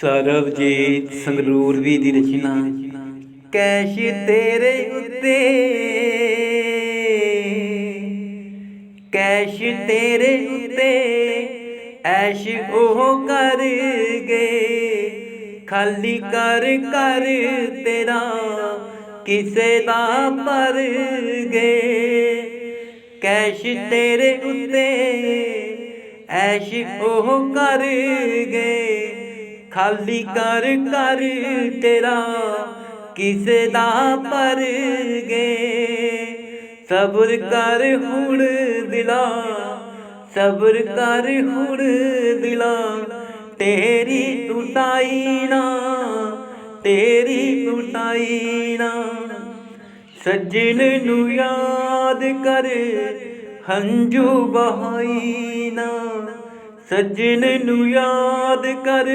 ਸਰਬਜੀਤ ਸੰਗਰੂਰਵੀ ਦੀ ਰਚਨਾ। Cash ਤੇਰੇ ਉੱਤੇ। Cash ਤੇਰੇ ਉੱਤੇ। ਐਸ਼ ਉਹ ਕਰ ਗਏ। ਖਾਲੀ ਕਰ ਕਰ ਤੇਰਾ ਕਿਸੇ ਦਾ ਪਰ ਗਏ। ਕੈਸ਼ ਤੇਰੇ ਉੱਤੇ। ਐਸ਼ ਉਹ ਕਰ ਗਏ। ਖਾਲੀ ਕਰ ਕਰ ਤੇਰਾ ਕਿਸੇ ਦਾ ਪਰ ਗਏ ਸਬਰ ਕਰ ਹੁਣ ਦਿਲਾ, ਸਬਰ ਕਰ ਹੁਣ ਦਿਲਾ। ਤੇਰੀ ਟੁੱਟਾਈ ਨਾ, ਤੇਰੀ ਟੁੱਟਾਈ ਨਾ। ਸੱਜਣ ਨੂੰ ਯਾਦ ਕਰ, ਹੰਝੂ ਬਹਾਈ ਨਾ। ਸੱਜਣ ਨੂੰ ਯਾਦ ਕਰ